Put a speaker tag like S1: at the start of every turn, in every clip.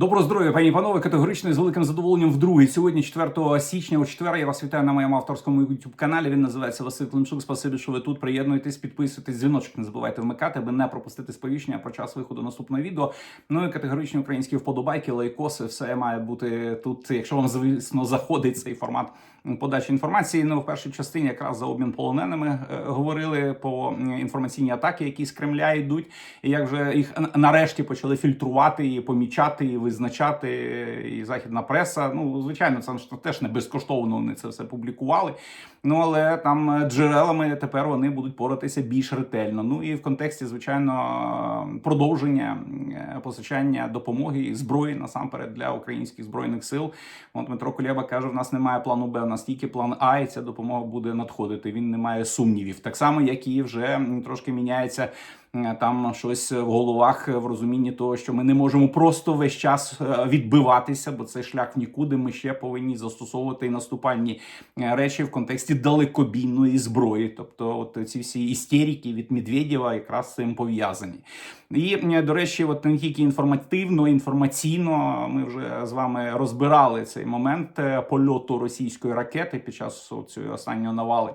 S1: Доброго здоров'я, пані і панове. Категорично і з великим задоволенням вдруге. Сьогодні, 4 січня, о 4 я вас вітаю на моєму авторському youtube каналі. Він називається Василь Климчук. Спасибі, що ви тут. Приєднуйтесь, підписуйтесь, дзвіночок не забувайте вмикати, аби не пропустити сповіщення про час виходу наступного відео. Ну і категоричні українські вподобайки, лайкоси, все має бути тут. Якщо вам звісно заходить цей формат подачі інформації. Ну в першій частині якраз за обмін полоненими е, говорили по інформаційні атаки, які з Кремля йдуть, і як вже їх нарешті почали фільтрувати і помічати, і визначати, і західна преса. Ну звичайно, це теж не безкоштовно. Вони це все публікували. Ну але там е, джерелами тепер вони будуть поратися більш ретельно. Ну і в контексті, звичайно, продовження е, постачання допомоги і зброї насамперед для українських збройних сил. От Дмитро Кулєба каже: в нас немає плану Б, у нас тільки план А, і ця допомога буде надходити. Він не має сумнівів. Так само, як і вже трошки міняється. Е, Там щось в головах е, в розумінні того, що ми не можемо просто весь час е, відбиватися, бо це шлях в нікуди. Ми ще повинні застосовувати і наступальні речі в контексті далекобійної зброї. Тобто, от ці всі істерики від Медведєва якраз з цим пов'язані. І до речі, от не тільки інформативно, інформаційно ми вже з вами розбирали цей момент польоту російської ракети під час цієї останньої навали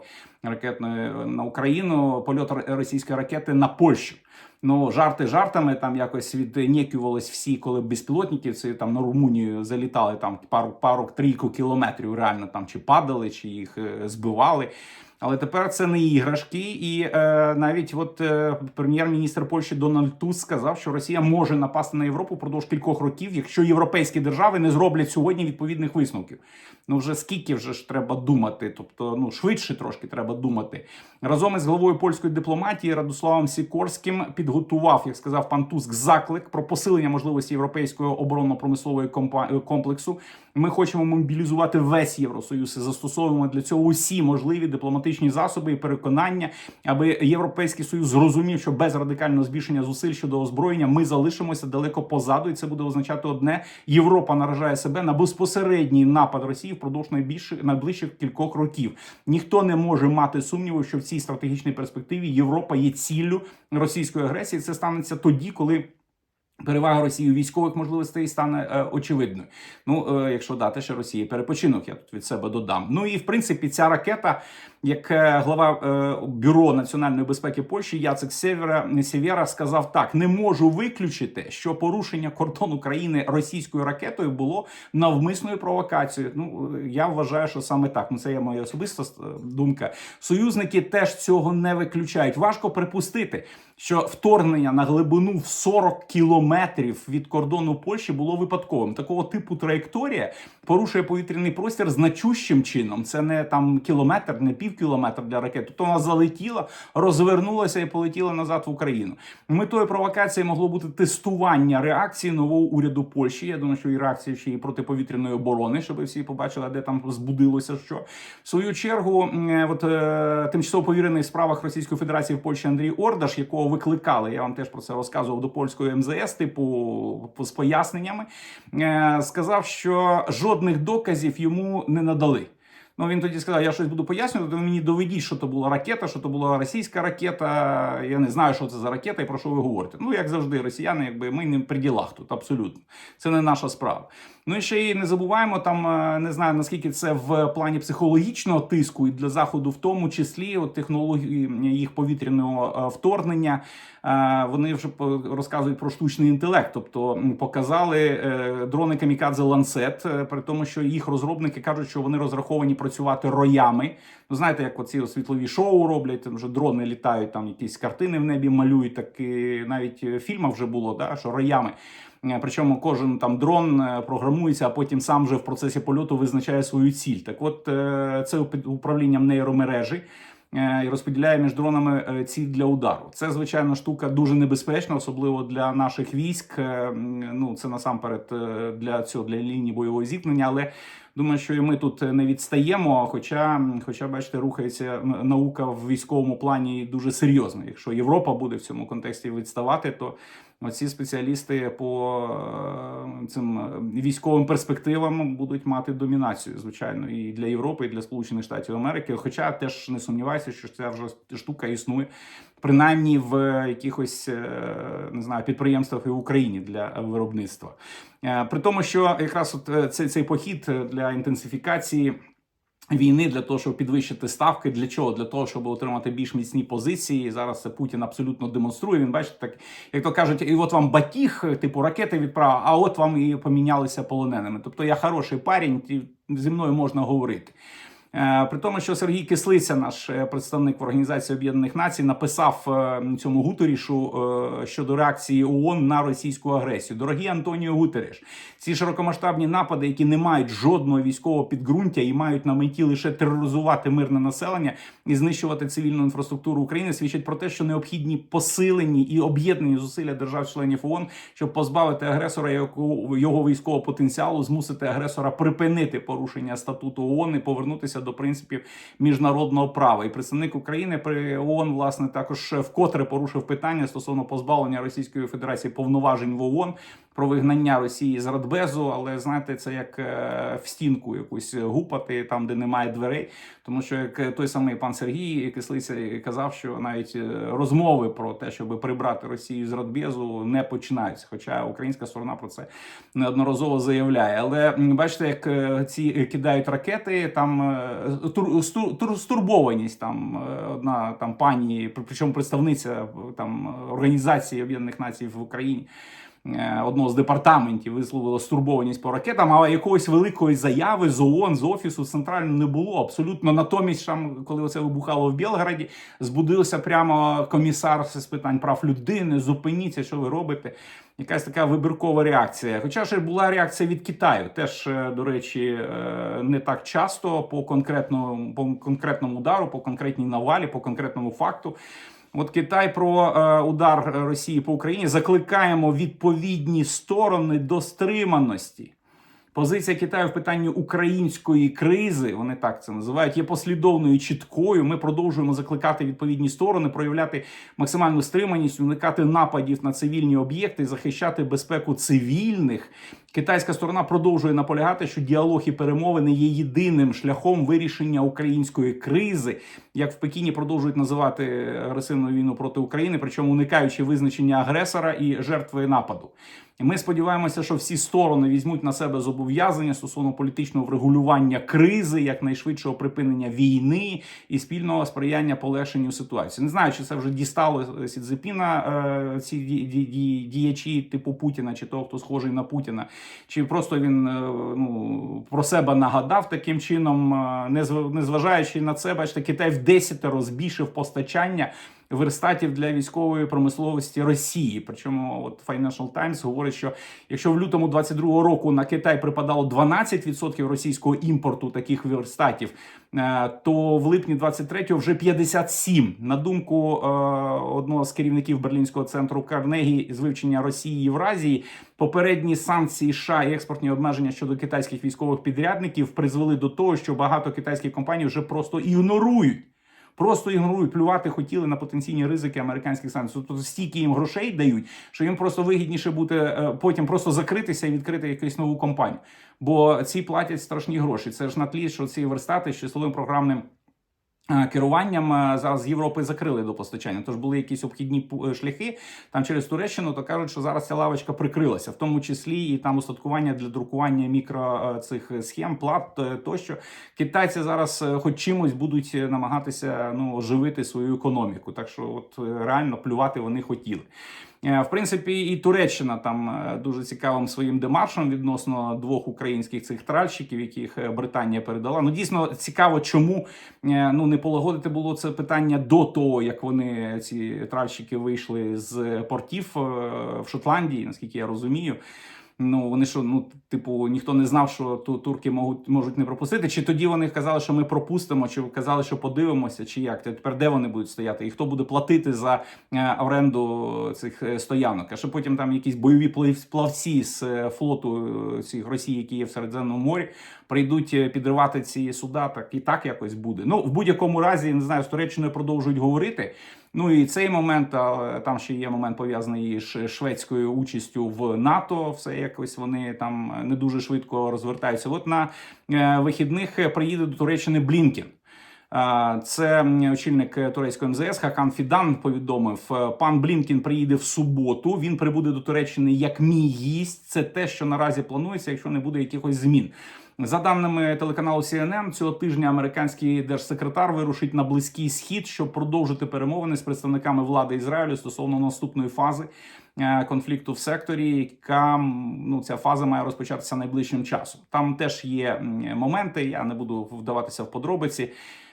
S1: ракетної на Україну. Польот російської ракети на Польщу. Ну, жарти жартами там якось віднікювались всі, коли безпілотники це там на Румунію залітали там пару пару трійку кілометрів, реально там чи падали, чи їх е, збивали. Але тепер це не іграшки, і е, навіть от е, прем'єр-міністр Польщі Дональд Туск сказав, що Росія може напасти на Європу впродовж кількох років, якщо європейські держави не зроблять сьогодні відповідних висновків. Ну вже скільки вже ж треба думати, тобто ну швидше трошки треба думати. Разом із головою польської дипломатії Радославом Сікорським підготував, як сказав пан Туск, заклик про посилення можливості європейського оборонно-промислової компа- комплексу. Ми хочемо мобілізувати весь євросоюз і застосовуємо для цього усі можливі дипломатичні засоби і переконання, аби європейський союз зрозумів, що без радикального збільшення зусиль щодо озброєння ми залишимося далеко позаду, і це буде означати одне: Європа наражає себе на безпосередній напад Росії впродовж найбільших найближчих кількох років. Ніхто не може мати сумніву, що в цій стратегічній перспективі Європа є ціллю російської агресії. Це станеться тоді, коли. Перевага Росії у військових можливостей стане е, очевидною. Ну, е, якщо дати ще Росії перепочинок, я тут від себе додам. Ну і в принципі, ця ракета, як е, глава е, бюро національної безпеки Польщі Яцек Сєвєра Сєвєра сказав так: не можу виключити, що порушення кордону країни російською ракетою було навмисною провокацією. Ну е, я вважаю, що саме так. Ну це є моя особиста е, думка. Союзники теж цього не виключають. Важко припустити, що вторгнення на глибину в 40 кілометрів від кордону Польщі було випадковим. Такого типу траєкторія порушує повітряний простір значущим чином. Це не там кілометр, не пів кілометра для ракет. Тобто вона залетіла, розвернулася і полетіла назад в Україну. Метою провокації могло бути тестування реакції нового уряду Польщі. Я думаю, що і реакція ще і протиповітряної оборони, щоб всі побачили, де там збудилося що. В свою чергу, е, от е, тимчасово повірений в справах Російської Федерації в Польщі Андрій Ордаш, якого викликали, я вам теж про це розказував до польської МЗС, типу з поясненнями, е, сказав, що жодних доказів йому не надали. Ну він тоді сказав: я щось буду пояснювати. Ви мені доведіть, що то була ракета, що то була російська ракета. Я не знаю, що це за ракета і про що ви говорите. Ну, як завжди, росіяни, якби ми не при ділах тут, абсолютно. Це не наша справа. Ну і ще й не забуваємо там, е, не знаю наскільки це в плані психологічного тиску і для заходу, в тому числі от технології їх повітряного е, вторгнення. Е, Вони вже розказують про штучний інтелект, тобто показали е, дрони камікадзе Ланцет, е, при тому, що їх розробники кажуть, що вони розраховані працювати роями. Ну знаєте, як оці світлові шоу роблять, там вже дрони літають, там якісь картини в небі малюють. Так і навіть в фільмах вже було, да, що роями. Причому кожен там дрон програмується, а потім сам вже в процесі польоту визначає свою ціль. Так, от це управлінням нейромережі. Е, І розподіляє між дронами е, ціль для удару. Це звичайно штука дуже небезпечна, особливо для наших військ. Е, Ну це насамперед для цього для лінії бойового зіткнення. Але думаю, що і ми тут не відстаємо. Хоча, хоча бачите, рухається наука в військовому плані дуже серйозно. Якщо Європа буде в цьому контексті відставати, то Оці спеціалісти по е, цим е, військовим перспективам будуть мати домінацію, звичайно, і для Європи, і для Сполучених Штатів Америки. Хоча теж не сумніваюся, що ця вже штука існує, принаймні в якихось е, не знаю підприємствах і в Україні для виробництва. При тому, що якраз от цей, цей похід для інтенсифікації. Війни для того, щоб підвищити ставки, для чого? Для того, щоб отримати більш міцні позиції. Зараз це Путін абсолютно демонструє. Він бачите, так як то кажуть, і от вам батіг, типу ракети відправив, а от вам і помінялися полоненими. Тобто я хороший парень, зі мною можна говорити. Е, При тому, що Сергій Кислиця, наш е, представник в Організації Об'єднаних Націй, написав е, цьому Гутерішу щодо реакції ООН на російську агресію. Дорогі Антоніо Гутеріш, ці широкомасштабні напади, які не мають жодного військового підґрунтя і мають на меті лише тероризувати мирне населення і знищувати цивільну інфраструктуру України, свідчать про те, що необхідні посилені і об'єднані зусилля держав-членів ООН, щоб позбавити агресора його військового потенціалу, змусити агресора припинити порушення статуту ООН і повернутися до принципів міжнародного права. І представник України при ООН, власне, також вкотре порушив питання стосовно позбавлення Російської Федерації повноважень в ООН про вигнання Росії з Радбезу, але знаєте, це як е, в стінку якусь гупати там, де немає дверей. Тому що як той самий пан Сергій Кислиця казав, що навіть е, розмови про те, щоб прибрати Росію з Радбезу, не починаються. Хоча українська сторона про це неодноразово заявляє. Але бачите, як е, ці кидають ракети, там тур, стурбованість. Там е, одна там пані, при- причому представниця е, там організації Об'єднаних Націй в Україні. Е, Одного з департаментів висловило стурбованість по ракетам, але якоїсь великої заяви з ООН, з офісу центрального не було. Абсолютно натомість, коли оце вибухало в Білграді, збудився прямо комісар з питань прав людини. Зупиніться, що ви робите. Якась така вибіркова реакція. Хоча ж була реакція від Китаю, теж е, до речі, е, не так часто по конкретному по конкретному удару, по конкретній навалі, по конкретному факту. От Китай про е, удар Росії по Україні закликаємо відповідні сторони до стриманості. Позиція Китаю в питанні української кризи, вони так це називають, є послідовною чіткою. Ми продовжуємо закликати відповідні сторони, проявляти максимальну стриманість, уникати нападів на цивільні об'єкти, захищати безпеку цивільних. Китайська сторона продовжує наполягати, що діалог і перемовини є єдиним шляхом вирішення української кризи, як в Пекіні продовжують називати агресивну війну проти України, причому уникаючи визначення агресора і жертви нападу. Ми сподіваємося, що всі сторони візьмуть на себе зобов'язання стосовно політичного врегулювання кризи, якнайшвидшого припинення війни і спільного сприяння полегшенню ситуації. Не знаю, чи це вже дістало Сідзепіна, е, ці ді- ді- ді- діячі типу Путіна, чи того, хто схожий на Путіна, чи просто він е, ну, про себе нагадав таким чином, е, не зв- незважаючи на це, бачите, Китай в десятеро збільшив постачання верстатів для військової промисловості Росії. Причому от Financial Times говорить, що якщо в лютому 22-го року на Китай припадало 12% російського імпорту таких верстатів, е, то в липні 23-го вже 57. На думку е, одного з керівників берлінського центру Карнегі з вивчення Росії і Євразії, попередні санкції США і експортні обмеження щодо китайських військових підрядників призвели до того, що багато китайських компаній вже просто ігнорують. Просто ігнорують, плювати хотіли на потенційні ризики американських санкцій. Тобто стільки їм грошей дають, що їм просто вигідніше бути е, потім просто закритися і відкрити якусь нову компанію. Бо ці платять страшні гроші. Це ж на тлі, що ці верстати з числовим програмним. Е, Керуванням е, зараз з Європи закрили до постачання. Тож були якісь обхідні е, шляхи там через Туреччину. То кажуть, що зараз ця лавочка прикрилася, в тому числі і там устаткування для друкування мікро цих схем, плат тощо. Китайці зараз, хоч чимось, будуть намагатися ну оживити свою економіку. Так що, от реально плювати вони хотіли. Е, В принципі, і Туреччина там е, дуже цікавим своїм демаршем відносно двох українських цих тральщиків, яких е, Британія передала. Ну дійсно цікаво, чому ну не полагодити було це питання до того, як вони ці тральщики вийшли з портів в Шотландії, наскільки я розумію. Ну вони що, ну типу, ніхто не знав, що ту турки можуть можуть не пропустити. Чи тоді вони казали, що ми пропустимо, чи казали, що подивимося, чи як тепер де вони будуть стояти, і хто буде платити за е, оренду цих е, стоянок? А що потім там якісь бойові плав- плавці з е, флоту цих Росії, які є в Середземному морі, прийдуть підривати ці суда, так і так якось буде. Ну в будь-якому разі не знаю, з Туреччиною продовжують говорити. Ну і цей момент, там ще є момент пов'язаний з шведською участю в НАТО. Все якось вони там не дуже швидко розвертаються. От на е, вихідних приїде до Туреччини Блінкен. Це очільник турецького МЗС Хакан Фідан повідомив. е, Пан Блінкін приїде в суботу. Він прибуде до Туреччини як мій гість. Це те, що наразі планується, якщо не буде якихось змін. За даними телеканалу CNN, цього тижня американський держсекретар вирушить на близький схід, щоб продовжити перемовини з представниками влади Ізраїлю стосовно наступної фази е, конфлікту в секторі, яка ну ця фаза має розпочатися найближчим часом. Там теж є моменти. Я не буду вдаватися в подробиці.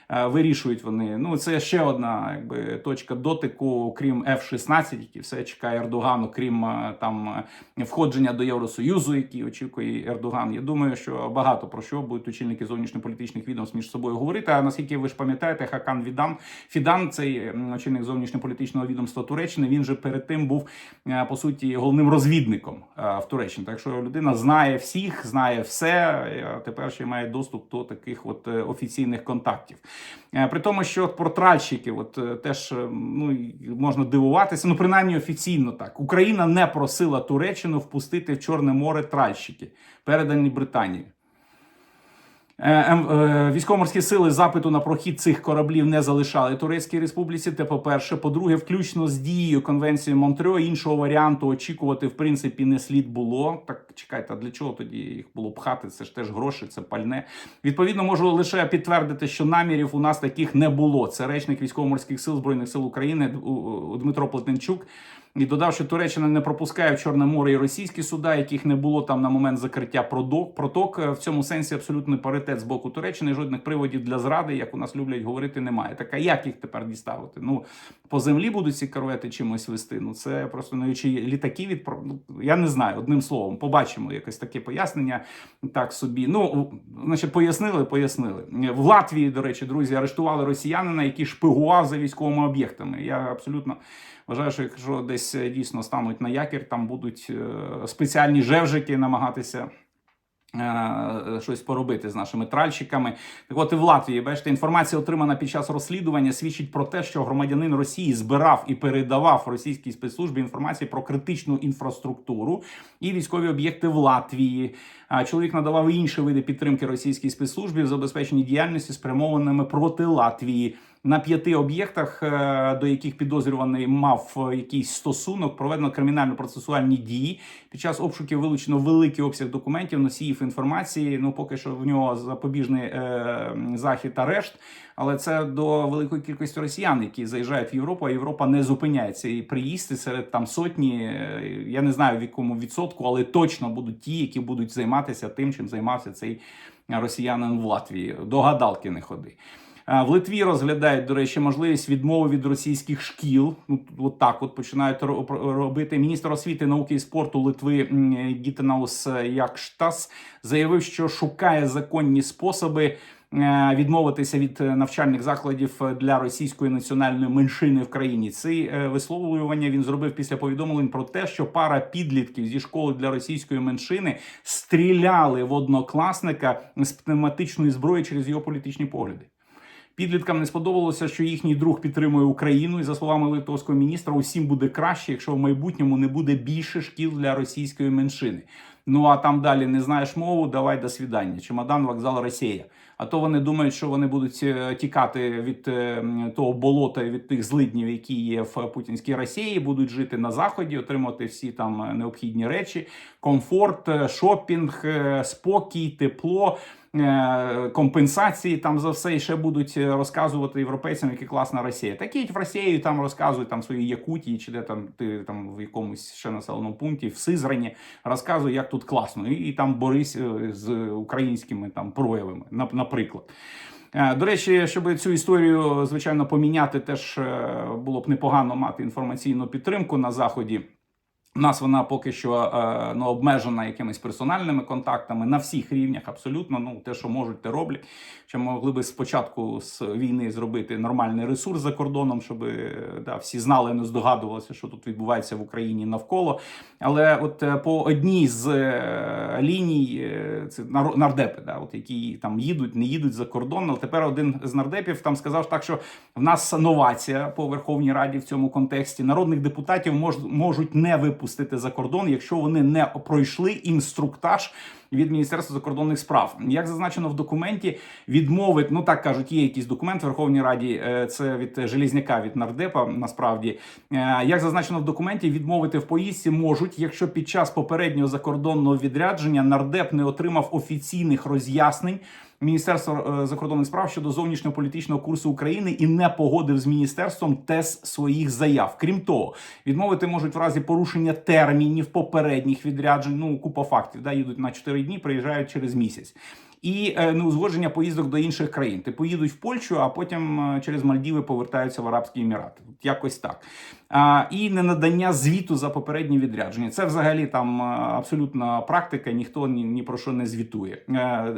S1: Е, Вирішують вони. Ну це ще одна якби точка дотику, крім F-16, які все чекає Ердогану, крім е, там е, входження до Євросоюзу, який очікує Ердоган. Я думаю, що багато про що будуть очільники зовнішньополітичних відомств між собою говорити. А наскільки ви ж пам'ятаєте, Хакан Відан Фідан, цей очільник зовнішньополітичного відомства Туреччини, він же перед тим був по суті головним розвідником в Туреччині. Так що людина знає всіх, знає все. Тепер ще має доступ до таких от офіційних контактів. Е, При тому, що от е, теж е, ну можна дивуватися, ну принаймні офіційно так. Україна не просила Туреччину впустити в Чорне море тральщики, передані Британією. Е, ем, е, Військово-морські сили запиту на прохід цих кораблів не залишали Турецькій республіці. Це по-перше. По-друге, включно з дією конвенції Монтрьо, іншого варіанту очікувати в принципі не слід було. Так чекайте, а для чого тоді їх було пхати? Це ж теж гроші, це пальне. Відповідно, можу лише підтвердити, що намірів у нас таких не було. Це речник військово-морських сил збройних сил України Дмитро Плетенчук. І додав, що Туреччина не пропускає в Чорне море і російські суда, яких не було там на момент закриття проток. В цьому сенсі абсолютний паритет з боку Туреччини. Жодних приводів для зради, як у нас люблять говорити, немає. Так а як їх тепер діставити? Ну по землі будуть ці корвети чимось вести. Ну це просто ну, чи літаки від ну, я не знаю. Одним словом, побачимо якесь таке пояснення. Так собі. Ну значить, пояснили, пояснили в Латвії. До речі, друзі, арештували росіянина, який шпигував за військовими об'єктами. Я абсолютно Вважаю, що якщо десь е, дійсно стануть на якір, там будуть е, спеціальні жевжики намагатися. е, Щось поробити з нашими тральщиками. Так от і в Латвії, бачите, інформація, отримана під час розслідування, свідчить про те, що громадянин Росії збирав і передавав російській спецслужбі інформацію про критичну інфраструктуру і військові об'єкти в Латвії. Чоловік надавав інші види підтримки російській спецслужбі в забезпеченні діяльності, спрямованими проти Латвії. На п'яти об'єктах, е, до яких підозрюваний мав е, якийсь стосунок, проведено кримінально-процесуальні дії. Під час обшуків вилучено великий обсяг документів, носіїв інформації. Ну поки що в нього запобіжний е, захід арешт. Але це до великої кількості росіян, які заїжджають в Європу, а Європа не зупиняється. І приїзди серед там сотні. е, Я не знаю в якому відсотку, але точно будуть ті, які будуть займатися тим, чим займався цей росіянин в Латвії. До гадалки не ходи. Е, В Литві розглядають, до речі, можливість відмови від російських шкіл. Ну от так от починають ро- робити. Міністр освіти, науки і спорту Литви Гітенаус Якштас заявив, що шукає законні способи. е, Відмовитися від е, навчальних закладів для російської національної меншини в країні. Ці е, висловлювання він зробив після повідомлень про те, що пара підлітків зі школи для російської меншини стріляли в однокласника з пневматичної зброї через його політичні погляди. Підліткам не сподобалося, що їхній друг підтримує Україну, і за словами литовського міністра, усім буде краще, якщо в майбутньому не буде більше шкіл для російської меншини. Ну а там далі не знаєш мову, давай до свідання. Чемодан, вокзал, Росія. А то вони думають, що вони будуть е, тікати від е, того болота, від тих злиднів, які є в путінській Росії, будуть жити на заході, отримати всі там е, необхідні речі: комфорт, шопінг, спокій, тепло. Е, Компенсації там за все і ще будуть е, розказувати європейцям, які класна Росія. Такі в Росію там розказують там свої Якутії, чи де там ти там в якомусь ще населеному пункті, в Сизрані, розказує, як тут класно, і, і там борись е, з українськими там проявами, наприклад. До речі, щоб цю історію звичайно поміняти, теж було б непогано мати інформаційну підтримку на заході. У нас вона поки що е, ну, обмежена якимись персональними контактами на всіх рівнях, абсолютно. Ну, те, що можуть, те роблять. Чи могли би спочатку з війни зробити нормальний ресурс за кордоном, щоб е, да, всі знали, не здогадувалися, що тут відбувається в Україні навколо. Але от е, по одній з ліній це нар- нардепи, да, от які там їдуть, не їдуть за кордон. Але тепер один з нардепів там сказав так, що в нас новація по Верховній Раді в цьому контексті. Народних депутатів мож, можуть не випустити за кордон, якщо вони не пройшли інструктаж. Від Міністерства закордонних справ, як зазначено в документі, відмовить, ну так кажуть, є якийсь документ в Верховній Раді. е, Це від Желізняка, від нардепа. Насправді, Е, як зазначено в документі, відмовити в поїздці можуть, якщо під час попереднього закордонного відрядження нардеп не отримав офіційних роз'яснень. Міністерства е, закордонних справ щодо зовнішньополітичного курсу України і не погодив з міністерством тез своїх заяв. Крім того, відмовити можуть в разі порушення термінів попередніх відряджень. Ну купа фактів да їдуть на 4 дні, приїжджають через місяць. І е, неузгодження поїздок до інших країн. Ти поїдуть в Польщу, а потім е, через Мальдіви повертаються в Арабські Емірати. Якось так. А, і не надання звіту за попередні відрядження. Це взагалі там е, абсолютна практика, ніхто ні, ні про що не звітує.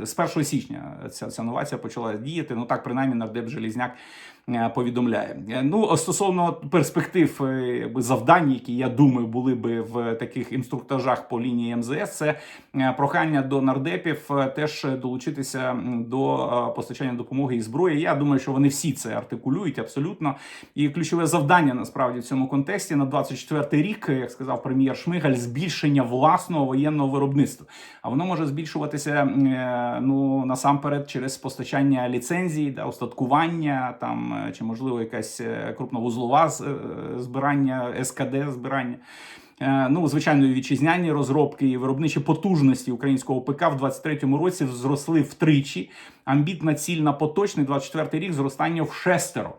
S1: З 1 січня ця, ця новація почала діяти. Ну так принаймні нардеп Желізняк повідомляє. Е, Ну стосовно перспектив е, завдань, які я думаю були би в таких інструктажах по лінії МЗС, це е, прохання до нардепів е, теж долучитися до е, постачання допомоги і зброї. Я думаю, що вони всі це артикулюють абсолютно. І ключове завдання насправді в цьому контексті на 24 рік, як сказав прем'єр Шмигаль, збільшення власного воєнного виробництва. А воно може збільшуватися е, ну насамперед через постачання ліцензій, да, устаткування там е, чи можливо якась е, крупновузлова е, збирання, СКД збирання. Ну, звичайно, вітчизняні розробки і виробничі потужності українського ПК в 23-му році зросли втричі. Амбітна ціль на поточний 24-й рік зростання в шестеро.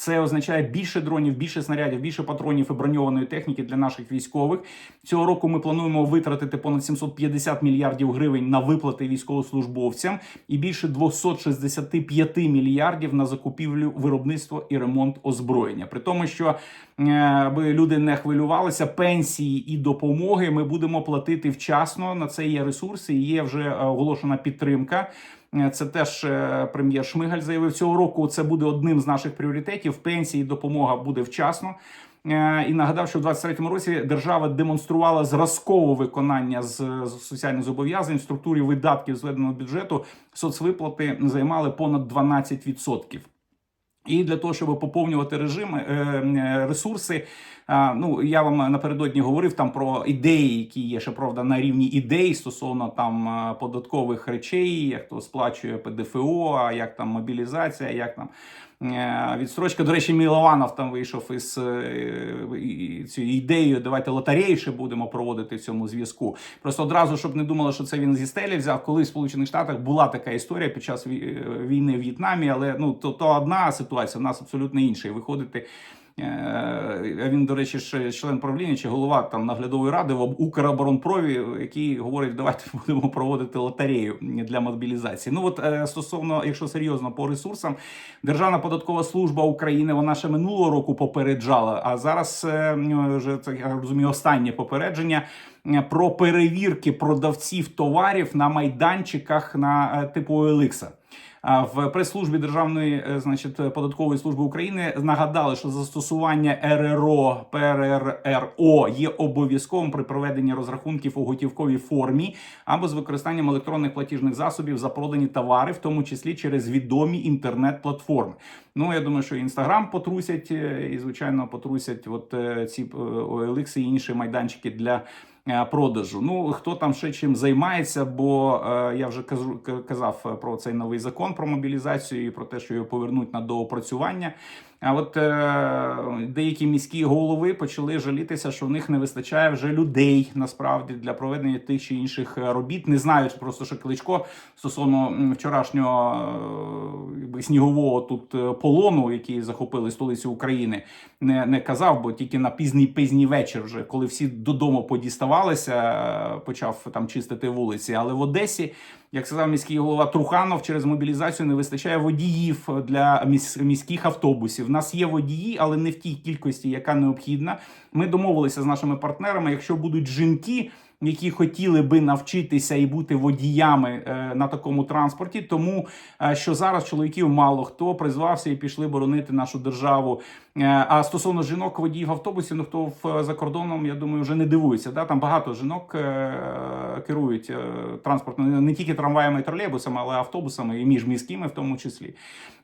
S1: Це означає більше дронів, більше снарядів, більше патронів і броньованої техніки для наших військових. Цього року ми плануємо витратити понад 750 мільярдів гривень на виплати військовослужбовцям і більше 265 мільярдів на закупівлю, виробництво і ремонт озброєння. При тому, що е, аби люди не хвилювалися, пенсії і допомоги ми будемо платити вчасно. На це є ресурси, є вже е, оголошена підтримка. Е, Це теж е, прем'єр Шмигаль заявив цього року. Це буде одним з наших пріоритетів. Пенсії, допомога буде вчасно. Е, І нагадав, що в 23-му році держава демонструвала зразкове виконання з, соціальних зобов'язань в структурі видатків зведеного бюджету. Соцвиплати займали понад 12%. І для того, щоб поповнювати режими е, е, ресурси. Ну я вам напередодні говорив там про ідеї, які є ще правда на рівні ідей стосовно там податкових речей, як то сплачує ПДФО, як там мобілізація, як там. Е, Відстрочка, до речі, Мілованов там вийшов із е, цією ідеєю. Давайте лотереї ще будемо проводити в цьому зв'язку. Просто одразу, щоб не думали, що це він зі стелі взяв. Коли в Сполучених Штатах була така історія під час е, війни в В'єтнамі, але ну то, то одна ситуація, в нас абсолютно інша. І виходити. Е, Він, до речі, ще член правління чи голова там наглядової ради в Укроборонпрові, який говорить, давайте будемо проводити лотерею для мобілізації. Ну от е, стосовно, якщо серйозно по ресурсам, Державна податкова служба України вона ще минулого року попереджала. А зараз е, вже це я розумію останнє попередження про перевірки продавців товарів на майданчиках на типу OLX. В прес-службі Державної е, значить, податкової служби України нагадали, що застосування РРО ПРРО є обов'язковим при проведенні розрахунків у готівковій формі або з використанням електронних платіжних засобів за продані товари, в тому числі через відомі інтернет-платформи. Ну я думаю, що інстаграм потрусять е, і звичайно потрусять от е, ці OLX і інші майданчики для. Е, Продажу. Ну хто там ще чим займається, бо е, я вже казав про цей новий закон про мобілізацію і про те, що його повернуть на доопрацювання. А от е, деякі міські голови почали жалітися, що в них не вистачає вже людей насправді для проведення тих чи інших е, робіт. Не знають просто, що кличко стосовно вчорашнього е, снігового тут е, полону, який захопили столицю України, не, не казав, бо тільки на пізній пізній вечір, вже коли всі додому подіставалися, е, почав там чистити вулиці. Але в Одесі, як сказав міський голова Труханов, через мобілізацію не вистачає водіїв для міс- міських автобусів. В нас є водії, але не в тій кількості, яка необхідна. Ми домовилися з нашими партнерами. Якщо будуть жінки, які хотіли би навчитися і бути водіями е, на такому транспорті, тому е, що зараз чоловіків мало хто призвався і пішли боронити нашу державу. Е, А стосовно жінок водіїв автобусів, ну хто в за кордоном, я думаю, вже не дивується. Да? Там багато жінок е, керують е, транспортом не тільки трамваями і тролейбусами, але автобусами і міжміськими, в тому числі.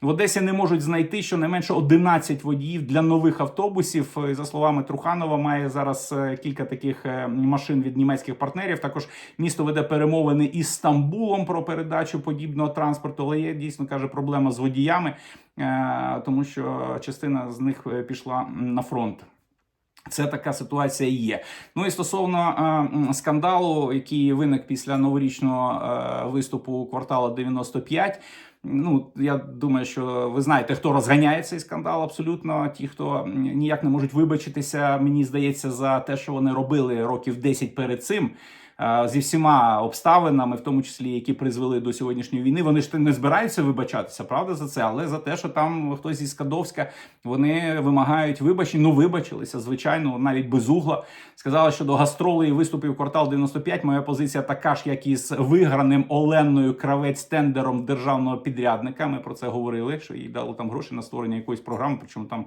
S1: В Одесі не можуть знайти щонайменше 11 водіїв для нових автобусів. За словами Труханова, має зараз е, кілька таких е, машин від німецьких партнерів. Також місто веде перемовини із Стамбулом про передачу подібного транспорту. Але є дійсно каже проблема з водіями, е, тому що частина з них е, пішла на фронт. Це така ситуація є. Ну і стосовно е, скандалу, який виник після новорічного е, виступу квартала 95. Ну, я думаю, що ви знаєте, хто розганяє цей скандал. Абсолютно ті, хто ніяк не можуть вибачитися, мені здається, за те, що вони робили років 10 перед цим. Е, Зі всіма обставинами, в тому числі які призвели до сьогоднішньої війни, вони ж не збираються вибачатися, правда, за це, але за те, що там хтось із Скадовська вони вимагають вибачень. Ну вибачилися, звичайно, навіть без угла. Сказали, що до гастролей і виступів квартал 95 моя позиція така ж, як і з виграним Оленою кравець тендером державного підрядника. Ми про це говорили, що їй дали там гроші на створення якоїсь програми, причому там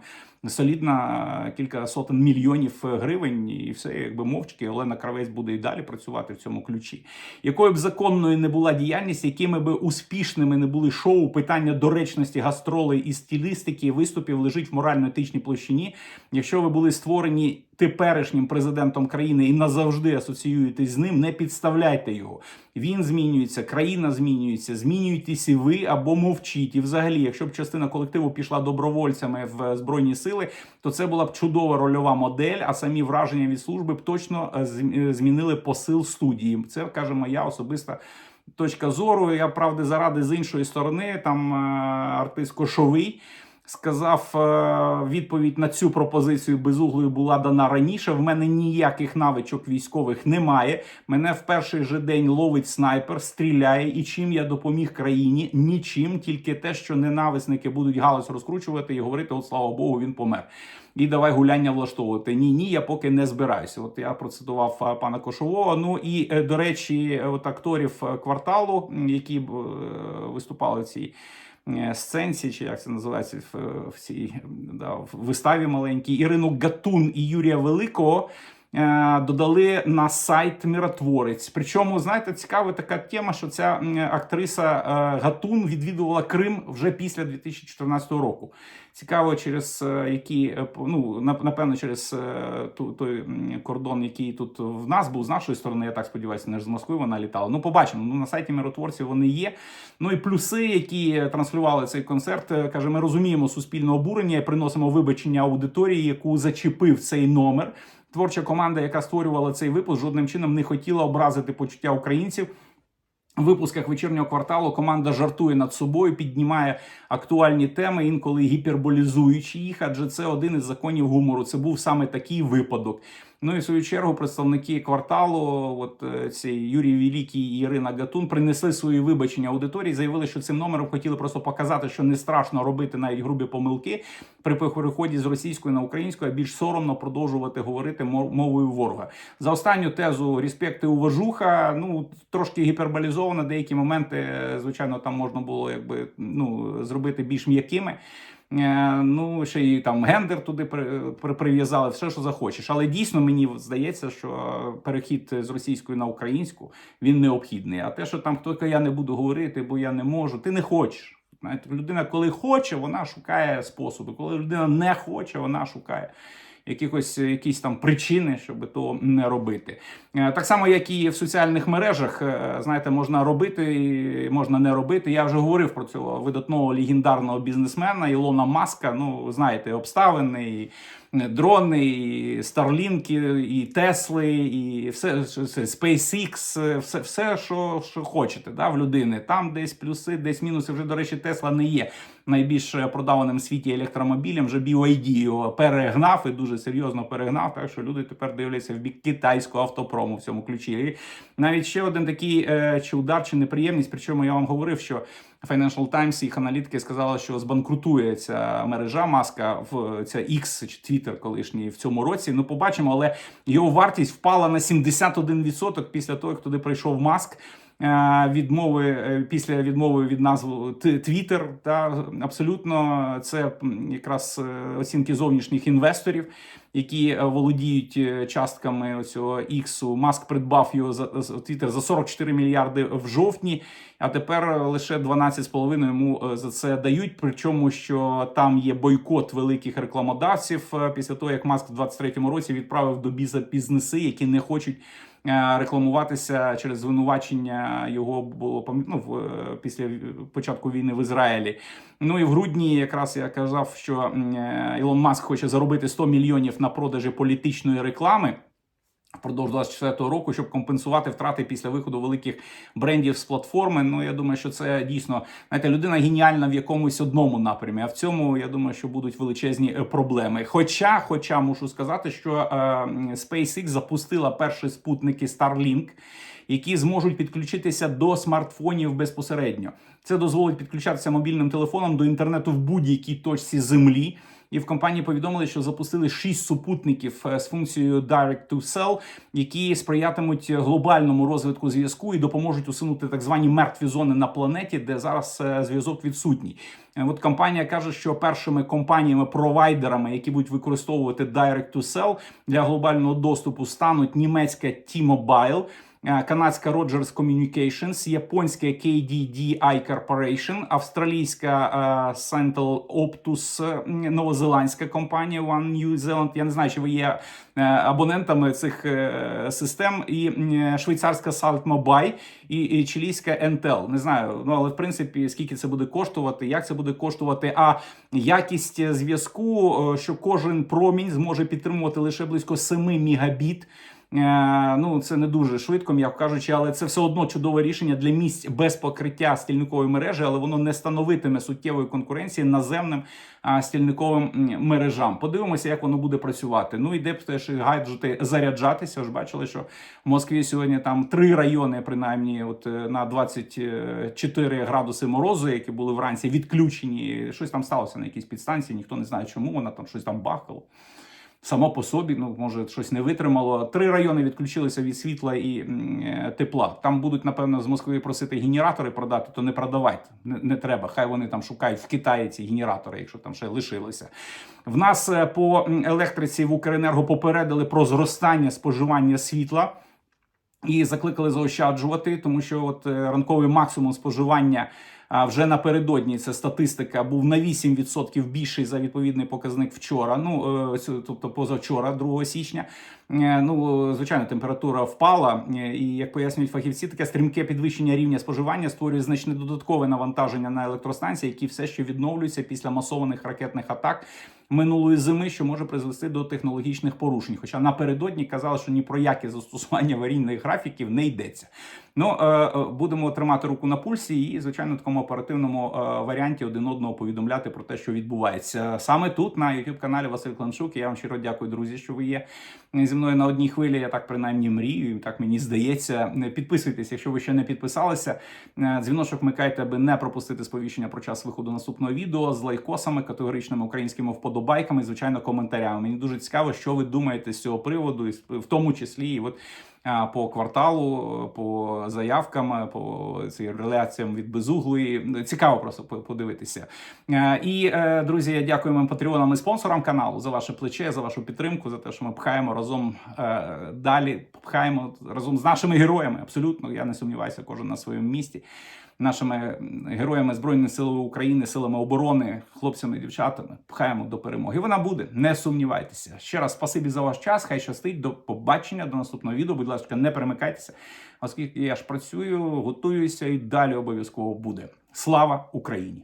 S1: солідна кілька сотень мільйонів гривень, і все якби мовчки. Олена Кравець буде і далі працювати в цьому ключі. Якою б законною не була діяльність, якими би успішними не були шоу, питання доречності гастролей і стилістики виступів лежить в морально-етичній площині. Якщо ви були створені теперішнім президентом країни і назавжди асоціюєтесь з ним, не підставляйте його. Він змінюється, країна змінюється, змінюєтесь і ви або мовчіть. І взагалі, якщо б частина колективу пішла добровольцями в збройні сили, то це була б чудова рольова модель. А самі враження від служби б точно е, е, змінили посил студії. Це каже моя особиста. Точка зору, я правда заради з іншої сторони, там е, артист Кошовий сказав е, відповідь на цю пропозицію безуглою була дана раніше. В мене ніяких навичок військових немає. Мене в перший же день ловить снайпер, стріляє. І чим я допоміг країні? Нічим, тільки те, що ненависники будуть галас розкручувати і говорити: от слава Богу, він помер. І давай гуляння влаштовувати. Ні, ні, я поки не збираюся. От я процитував пана Кошового. Ну і е, до речі, от акторів е, кварталу, які б, е, виступали в цій е, сценці, чи як це називається в, в цій да, в виставі маленькій, Ірину Гатун і Юрія Великого. Е, Додали на сайт Миротворець. Причому, знаєте, цікава така тема, що ця актриса е, Гатун відвідувала Крим вже після 2014 року. Цікаво, через е, які ну нап- напевно, через той кордон, який тут в нас був з нашої сторони. Я так сподіваюся, не ж з Москви вона літала. Ну, побачимо. Ну на сайті миротворців вони є. Ну і плюси, які транслювали цей концерт, каже, ми розуміємо суспільне обурення приносимо вибачення аудиторії, яку зачепив цей номер. Творча команда, яка створювала цей випуск, жодним чином не хотіла образити почуття українців. В випусках вечірнього кварталу команда жартує над собою, піднімає актуальні теми, інколи гіперболізуючи їх, адже це один із законів гумору. Це був саме такий випадок. Ну і в свою чергу представники кварталу, от е, ці Юрій Великий і Ірина Гатун, принесли свої вибачення аудиторії, заявили, що цим номером хотіли просто показати, що не страшно робити навіть грубі помилки при переході з російської на українську, а більш соромно продовжувати говорити мов- мовою ворога. За останню тезу респект і уважуха, ну трошки гіперболізовано. Деякі моменти, е, звичайно, там можна було якби ну зробити більш м'якими. Е, Ну, ще й там гендер туди при, при- прив'язали, все, що захочеш. Але дійсно мені здається, що перехід з російської на українську він необхідний. А те, що там хто я не буду говорити, бо я не можу, ти не хочеш. Знаєте, людина, коли хоче, вона шукає способи. Коли людина не хоче, вона шукає якихось якісь там причини, щоб то не робити. Е, Так само, як і в соціальних мережах, е, знаєте, можна робити, можна не робити. Я вже говорив про цього видатного легендарного бізнесмена Ілона Маска. Ну, знаєте, обставини дрони, і Старлінки, і Тесли, і все SpaceX, все, все що, що хочете да, в людини. Там десь плюси, десь мінуси. Вже, до речі, Тесла не є найбільш продаваним в світі електромобілем. Вже BYD його перегнав і дуже серйозно перегнав. Так що люди тепер дивляться в бік китайського автопрому в цьому ключі. І навіть ще один такий е, чи удар, чи неприємність. Причому я вам говорив, що Financial Times, їх аналітики сказали, що збанкрутує ця мережа маска в ця X чи Twitter колишній в цьому році. Ну, побачимо, але його вартість впала на 71% після того, як туди прийшов маск. Е, Відмови е, після відмови від назву Т- Twitter, та абсолютно це якраз е, оцінки зовнішніх інвесторів, які володіють частками цього X. Маск придбав його за Twitter за 44 мільярди в жовтні. А тепер лише 12,5 йому за це дають. Причому що там є бойкот великих рекламодавців після того, як Маск в 23-му році відправив до біза бізнеси, які не хочуть. Е, Рекламуватися через звинувачення його було ну, е, після початку війни в Ізраїлі. Ну і в грудні якраз я казав, що е, Ілон Маск хоче заробити 100 мільйонів на продажі політичної реклами впродовж 24 року, щоб компенсувати втрати після виходу великих брендів з платформи. Ну я думаю, що це дійсно знаєте, людина геніальна в якомусь одному напрямі. А в цьому я думаю, що будуть величезні е, проблеми. Хоча, хоча мушу сказати, що е, SpaceX запустила перші спутники Starlink, які зможуть підключитися до смартфонів безпосередньо. Це дозволить підключатися мобільним телефоном до інтернету в будь-якій точці землі. І в компанії повідомили, що запустили шість супутників е, з функцією Direct to Cell, які сприятимуть глобальному розвитку зв'язку і допоможуть усунути так звані мертві зони на планеті, де зараз е, зв'язок відсутній. Е, От компанія каже, що першими компаніями-провайдерами, які будуть використовувати Direct to Cell для глобального доступу, стануть німецька T-Mobile, канадська Rogers Communications, японська KDDI Corporation, австралійська е, Central Optus, е, новозеландська компанія One New Zealand. Я не знаю, чи ви є е, абонентами цих е, систем, і швейцарська Salt Mobile і, чилійська Entel. Не знаю, ну але в принципі скільки це буде коштувати, як це буде коштувати. А якість зв'язку, е, що кожен промінь зможе підтримувати лише близько 7 мегабіт. Е, Ну, це не дуже швидко, м'яко кажучи, але це все одно чудове рішення для місць без покриття стільникової мережі, але воно не становитиме суттєвої конкуренції наземним стільниковим мережам. Подивимося, як воно буде працювати. Ну і де теж гаджети заряджатися. Ж бачили, що в Москві сьогодні там три райони, принаймні, от е, на 24 градуси морозу, які були вранці відключені. Щось там сталося на якійсь підстанції. Ніхто не знає, чому вона там щось там бахало само по собі, ну може щось не витримало. Три райони відключилися від світла і е, тепла. Там будуть напевно з Москви просити генератори продати, то не продавайте. Не, не треба. Хай вони там шукають в Китаї ці генератори, якщо там ще лишилося. В нас е, по електриці в Укренерго попередили про зростання споживання світла. І закликали заощаджувати, тому що от е, ранковий максимум споживання а, вже напередодні ця статистика був на 8% більший за відповідний показник вчора. Ну е, тобто позавчора, 2 січня. Е, Ну звичайно, температура впала, е, і як пояснюють фахівці, таке стрімке підвищення рівня споживання створює значне додаткове навантаження на електростанції, які все ще відновлюються після масованих ракетних атак минулої зими, що може призвести до технологічних порушень. Хоча напередодні казали, що ні про яке застосування аварійних графіків не йдеться. Ну е, е, будемо тримати руку на пульсі і, звичайно, в такому оперативному е, варіанті один одного повідомляти про те, що відбувається саме тут, на youtube каналі Василь Кланшук. Я вам щиро дякую, друзі, що ви є зі мною на одній хвилі. Я так принаймні мрію. Так мені здається. Підписуйтесь, якщо ви ще не підписалися. Дзвіночок вмикайте, аби не пропустити сповіщення про час виходу наступного відео з лайкосами, категоричними українськими вподобайками, і, звичайно, коментарями. Мені дуже цікаво, що ви думаєте з цього приводу, в тому числі і от. По кварталу, по заявкам, по цим реляціям від безуглої. Цікаво просто подивитися. Е, І, е, друзі, я дякую моїм патреонам і спонсорам каналу за ваше плече, за вашу підтримку, за те, що ми пхаємо разом е, далі, пхаємо разом з нашими героями. Абсолютно, я не сумніваюся, кожен на своєму місці. Нашими героями Збройних сил України, силами оборони, хлопцями і дівчатами пхаємо до перемоги. Вона буде, не сумнівайтеся. Ще раз спасибі за ваш час. Хай щастить. До побачення, до наступного відео. Будь ласка, не перемикайтеся, оскільки я ж працюю, готуюся і далі обов'язково буде. Слава Україні!